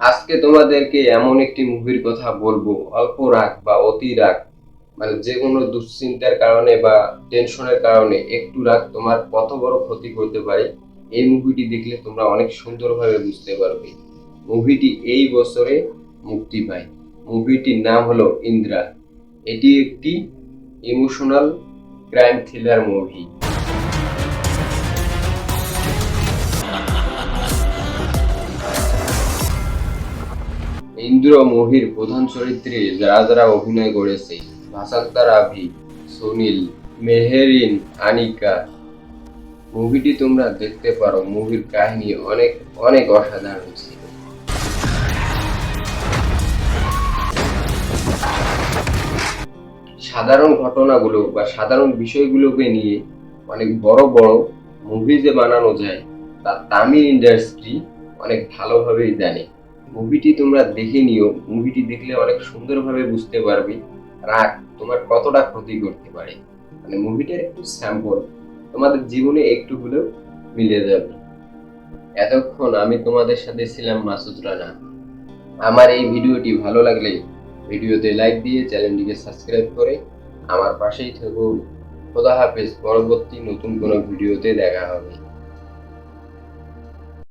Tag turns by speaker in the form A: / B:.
A: আজকে তোমাদেরকে এমন একটি মুভির কথা বলব। অল্প রাগ বা অতি রাগ মানে যে কোনো দুশ্চিন্তার কারণে বা টেনশনের কারণে একটু রাগ তোমার কত বড় ক্ষতি করতে পারে, এই মুভিটি দেখলে তোমরা অনেক সুন্দরভাবে বুঝতে পারবে। মুভিটি এই বছরে মুক্তি পায়। মুভিটির নাম হলো ইন্দ্রা। এটি একটি emotional crime thriller movie Indra মুভির প্রধান চরিত্রে যারা যারা অভিনয় করেছে ভাসান্তা আভি, সুনীল, মেহেরিন, আনিকা মুভিটি তোমরা দেখতে পারো। মুভির কাহিনী অনেক অনেক অসাধারণ ছিল। সাধারণ ঘটনাগুলো বা সাধারণ বিষয়গুলোকে নিয়ে অনেক বড় বড় মুভি যে বানানো যায়, তা তামিল ইন্ডাস্ট্রি অনেক ভালোভাবেই জানে। মুভিটি তোমরা দেখে নিও। মুভিটি দেখলে অনেক সুন্দরভাবে বুঝতে পারবে রাগ তোমার কতটা ক্ষতি করতে পারে। মানে মুভিটার একটু স্যাম্পল তোমাদের জীবনে একটু হলেও মিলে যাবে। এতক্ষণ আমি তোমাদের সাথে ছিলাম মাসুদ রানা। আমার এই ভিডিওটি ভালো লাগলে ভিডিওতে লাইক দিয়ে চ্যানেলটিকে সাবস্ক্রাইব করে আমার পাশেই থাকুন খোদা হাফেজ। পরবর্তী নতুন কোনো ভিডিওতে দেখা হবে।